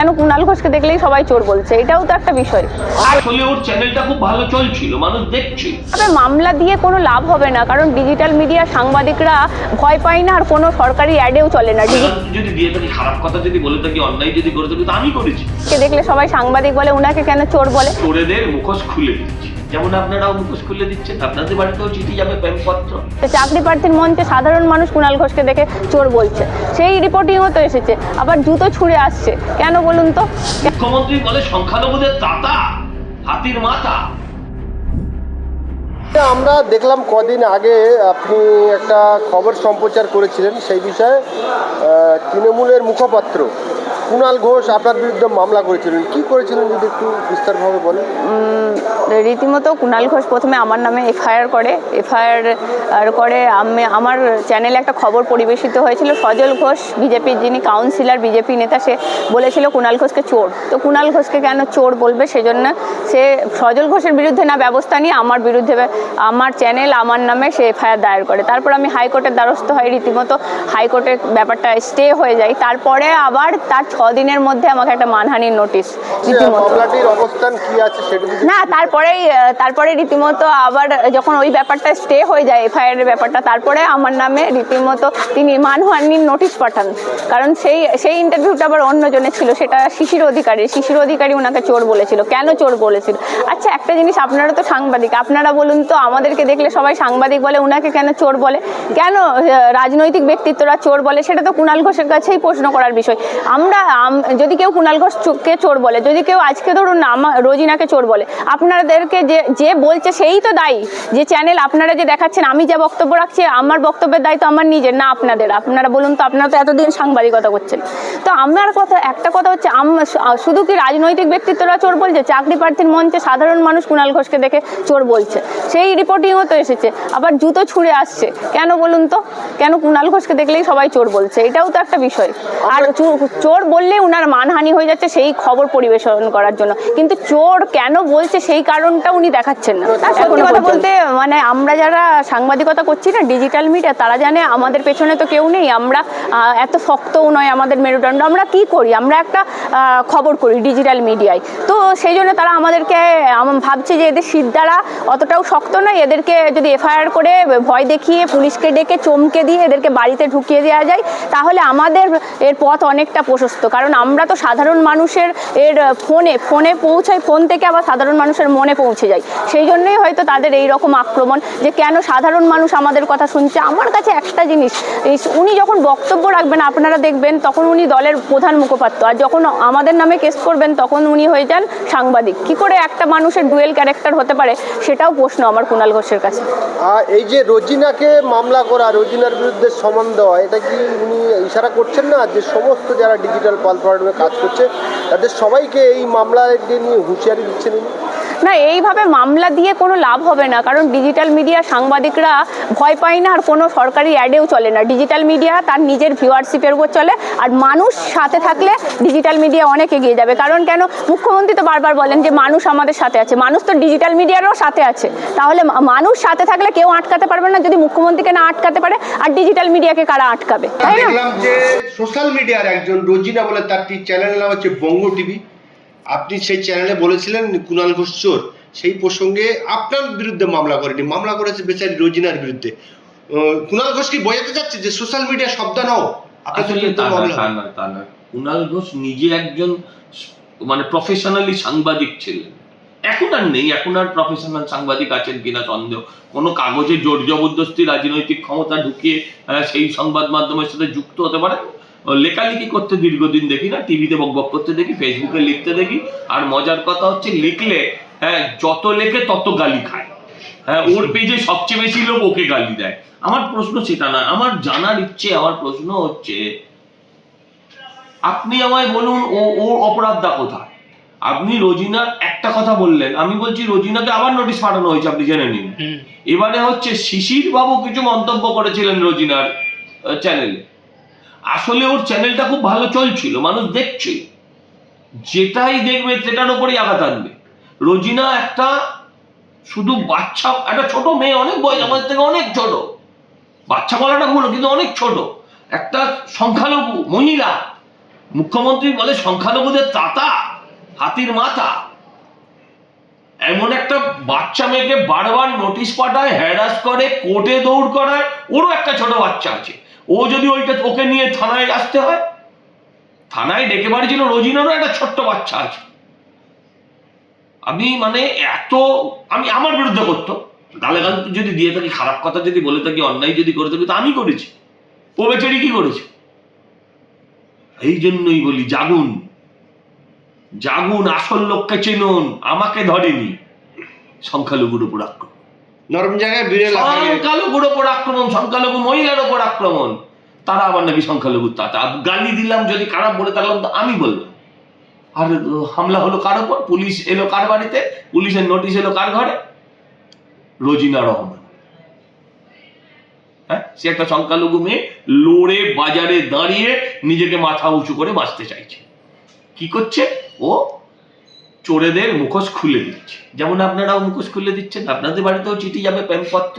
কেন কুণাল ঘোষকে দেখলেই সবাই চোর বলছে? এটাও তো একটা বিষয়। আসলে ওর চ্যানেলটা খুব ভালো চলছিল মানুষ দেখছিল তবে মামলা দিয়ে কোনো লাভ হবে না কারণ ডিজিটাল মিডিয়া সাংবাদিকরা ভয় পায় না আর কোনো সরকারি অ্যাডেও চলে না। যদি দিয়ে থাকি খারাপ কথা যদি বলে থাকি অন্যায় যদি করে থাকি তো আমি করেছি। দেখলে সবাই সাংবাদিক বলে উনাকে কেন চোর বলে? চোরেদের মুখোশ খুলে দিচ্ছি। যেমন আপনারাও মুখোশ খুলে দিচ্ছেন আপনাদের বাড়িতেও চিঠি যাবে প্রেমপত্র। চাকরি প্রার্থীর মঞ্চে সাধারণ মানুষ কুণাল ঘোষকে দেখে চোর বলছে। সেই রিপোর্টিংও তো এসেছে আবার জুতো ছুঁড়ে আসছে। কেন বলুন তো? মুখ্যমন্ত্রী বলে সংখ্যালঘুদের তাতা হাতির মাথা আমরা দেখলাম কদিন আগে আপনি একটা খবর সম্প্রচার করেছিলেন, সেই বিষয়ে তৃণমূলের মুখপাত্র কুণাল ঘোষ আপনার বিরুদ্ধে মামলা করেছিলেন। কি করেছিলেন, যদি একটু বিস্তারভাবে বলেন? রীতিমতো কুণাল ঘোষ প্রথমে আমার নামে এফআইআর করে। এফআইআর করে আমি, আমার চ্যানেলে একটা খবর পরিবেশিত হয়েছিল, সজল ঘোষ, বিজেপির যিনি কাউন্সিলর, বিজেপি নেতা, সে বলেছিল কুণাল ঘোষকে চোর। তো কুণাল ঘোষকে কেন চোর বলবে? সেজন্য সে সজল ঘোষের বিরুদ্ধে না ব্যবস্থা নিয়ে আমার বিরুদ্ধে আমার চ্যানেল আমার নামে সে এফআইআর দায়ের করে। তারপর আমি হাইকোর্টের দ্বারস্থ হই রীতিমতো। হাইকোর্টের ব্যাপারটা স্টে হয়ে যায়। তারপরে আবার তার ছ দিনের মধ্যে আমাকে একটা মানহানির নোটিশ রীতিমতো। না তারপরেই তারপরে রীতিমতো আবার যখন ওই ব্যাপারটা স্টে হয়ে যায় এফআইআর এর ব্যাপারটা তারপরে আমার নামে রীতিমতো তিনি মানহানির নোটিশ পাঠান। কারণ সেই সেই ইন্টারভিউটা আবার অন্যজনের ছিল। সেটা শিশির অধিকারী। শিশির অধিকারী ওনাকে চোর বলেছিল। কেন চোর বলেছিল। আচ্ছা একটা জিনিস আপনারা তো সাংবাদিক, আপনারা বলুন তো, আমাদেরকে দেখলে সবাই সাংবাদিক বলে ওনাকে কেন চোর বলে? কেন রাজনৈতিক ব্যক্তিত্বরা চোর বলে? সেটা তো কুণাল ঘোষের কাছেই প্রশ্ন করার বিষয়। আমরা যদি কেউ কুণাল ঘোষ ঘোষকে চোর বলে, যদি কেউ আজকে ধরুন আমার রোজিনাকে চোর বলে, আপনাদেরকে যে যে বলছে সেই তো দায়ী। যে চ্যানেল আপনারা যে দেখাচ্ছেন, আমি যা বক্তব্য রাখছি, আমার বক্তব্যের দায়িত্ব আমার নিজের, না আপনাদের। আপনারা বলুন তো, আপনারা তো এতদিন সাংবাদিকতা করছেন। তো আমার কথা, একটা কথা হচ্ছে শুধু কি রাজনৈতিক ব্যক্তিত্বরা চোর বলছে? চাকরি প্রার্থীর মঞ্চে সাধারণ মানুষ কুণাল ঘোষকে দেখে চোর বলছে। সেই রিপোর্টিংও তো এসেছে। আবার জুতো ছুঁড়ে আসছে। কেন বলুন তো? কেন কুণাল ঘোষকে দেখলেই সবাই চোর বলছে? এটাও তো একটা বিষয়। আর চোর বললে উনার মানহানি হয়ে যাচ্ছে সেই খবর পরিবেশন করার জন্য। কিন্তু চোর কেন বলছে সেই কারণটা উনি দেখাচ্ছেন না। সত্যি কথা বলতে মানে আমরা যারা সাংবাদিকতা করছি না ডিজিটাল মিডিয়া তারা জানে আমাদের পেছনে তো কেউ নেই। আমরা এত শক্তও নয় আমাদের মেরুদণ্ড। আমরা কি করি? আমরা একটা খবর করি ডিজিটাল মিডিয়ায় তো সেই জন্য তারা আমাদেরকে আম- ভাবছে যে এদের সিদ্ধারা অতটাও শক্ত নয়। এদেরকে যদি এফআইআর করে ভয় দেখিয়ে, পুলিশকে ডেকে, চমকে দিয়ে এদেরকে বাড়িতে ঢুকিয়ে দেওয়া যায়, তাহলে আমাদের এর পথ অনেকটা প্রশস্ত। কারণ আমরা তো সাধারণ মানুষের এর ফোনে ফোনে পৌঁছাই, ফোন থেকে আবার সাধারণ মানুষের মনে পৌঁছে যায়। সেই জন্যই হয়তো তাদের এই রকম আক্রমণ যে কেন সাধারণ মানুষ আমাদের কথা শুনছে। আমার কাছে একটা জিনিস উনি যখন বক্তব্য রাখবেন, আপনারা দেখবেন তখন উনি দলের প্রধান মুখপাত্র। আর যখন আমাদের নামে কেস করবেন, তখন উনি হয়ে যান সাংবাদিক। কি করে একটা মানুষের ডুয়েল ক্যারেক্টার হতে পারে, সেটাও প্রশ্ন আমার কুণাল ঘোষের কাছে। এই যে রোজিনাকে মামলা করা, রোজিনার বিরুদ্ধে সমান দেওয়া, এটা কি উনি ইশারা করছেন না যে সমস্ত যারা ডিজিটাল প্ল্যাটফর্মে কাজ করছে, তাদের সবাইকে এই মামলা নিয়ে হুঁশিয়ারি দিচ্ছেন উনি? না, এইভাবে মামলা দিয়ে কোনো লাভ হবে না, কারণ ডিজিটাল মিডিয়া সাংবাদিকরা ভয় পায় না, আর কোনো সরকারি অ্যাডেও চলে না। ডিজিটাল মিডিয়া তার নিজের ভিউয়ারশিপের উপর চলে, আর মানুষ সাথে থাকলে ডিজিটাল মিডিয়া অনেক এগিয়ে যাবে। কারণ কেন? মুখ্যমন্ত্রী তো বারবার বলেন যে মানুষ আমাদের সাথে আছে। মানুষ তো ডিজিটাল মিডিয়ারও সাথে আছে। তাহলে মানুষ সাথে থাকলে কেউ আটকাতে পারবে না, যদি মুখ্যমন্ত্রীকে না আটকাতে পারে, আর ডিজিটাল মিডিয়াকে কারা আটকাবে? তাই না? সোশ্যাল মিডিয়ার একজন রোজিনা বলে তার চ্যানেল নাম হচ্ছে বঙ্গ টিভি আপনি সেই চ্যানেলে বলেছিলেন কুণাল ঘোষ চোর। সেই প্রসঙ্গে আপনার বিরুদ্ধে মামলা করেনি। মামলা করেছে বেচারি রোজিনার বিরুদ্ধে। কুণাল ঘোষ কি বোঝাতে চাচ্ছে যে সোশ্যাল মিডিয়া শব্দ নাও? কুণাল ঘোষ নিজে একজন মানে প্রফেশনালি সাংবাদিক ছিলেন। এখন আর নেই। এখন আর প্রফেশনাল সাংবাদিক আছেন কিনা সন্দেহ। কোনো কাগজে জোর জবরদস্তি রাজনৈতিক ক্ষমতা ঢুকিয়ে সেই সংবাদ মাধ্যমের সাথে যুক্ত হতে পারে লেখালেখি করতে দীর্ঘদিন দেখি না টিভিতে বক বক করতে দেখি ফেসবুকে লিখতে দেখি। আর মজার কথা হচ্ছে লিখলে হ্যাঁ যত লেখে তত গালি খায়। হ্যাঁ ওর পেজে সবচেয়ে বেশি লোক ওকে গালি দেয়। আমার প্রশ্ন সেটা না আমার জানার ইচ্ছে আমার প্রশ্ন হচ্ছে আপনি আমায় বলুন ও ওর অপরাধটা কোথায়? আপনি রোজিনার একটা কথা বললেন আমি বলছি রোজিনাকে আবার নোটিশ পাঠানো হয়েছে আপনি জেনে নিন। এবারে হচ্ছে শিশির বাবু কিছু মন্তব্য করেছিলেন রোজিনার চ্যানেলে আসলে ওর চ্যানেলটা খুব ভালো চলছিল, মানুষ দেখছে। যেটাই দেখবে, সেটার উপরেই আঘাত আনবে। রোজিনা একটা শুধু বাচ্চা, একটা ছোট মেয়ে, অনেক বয়স, আমাদের থেকে অনেক ছোট। বাচ্চা বলাটা ভুল, কিন্তু অনেক ছোট। একটা সংখ্যালঘু, মহিলা। মুখ্যমন্ত্রী বলে সংখ্যালঘুদের তাতা, হাতির মাথা এমন একটা বাচ্চা মেয়েকে বারবার নোটিশ পাঠায় হ্যারাস করে, কোর্টে দৌড় করায়, ওরও একটা ছোট বাচ্চা আছে। ও যদি ওইটা ওকে নিয়ে থানায় আসতে হয়, থানায় ডেকে বাড়িছিল রোজিনারও একটা ছোট্ট বাচ্চা আছে। আমি মানে এত, আমি আমার বিরুদ্ধে করতো। গালাগাল যদি দিয়ে থাকি, খারাপ কথা যদি বলে থাকি, অন্যায় যদি করে থাকি, তো আমি করেছি। ও বেচারি কি করেছে? এই জন্যই বলি, জাগুন। জাগুন, আসল লোককে চেনুন, আমাকে ধরেনি। সংখ্যালঘুর উপর আক্রমণ। নরম জায়গায় বিড়ে লাফায়। সংখ্যালঘুর ওপর আক্রমণ, সংখ্যালঘু মহিলার ওপর আক্রমণ, তারা আবার নাকি সংখ্যালঘু তাতা গালি দিলাম যদি খারাপ বলে থাকলাম আমি বললাম আর হামলা হলো কার ওপর পুলিশ এলো কার বাড়িতে? পুলিশের নোটিশ এলো কার ঘরে? রোজিনা রহমান। হ্যাঁ সে একটা সংখ্যালঘু মেয়ে লড়ে, বাজারে দাঁড়িয়ে নিজেকে মাথা উঁচু করে বাঁচতে চাইছে। কি করছে? ও চোরেদের মুখোশ খুলে দিচ্ছে। যেমন আপনারাও মুখোশ খুলে দিচ্ছেন আপনাদের বাড়িতেও চিঠি যাবে প্রেমপত্র।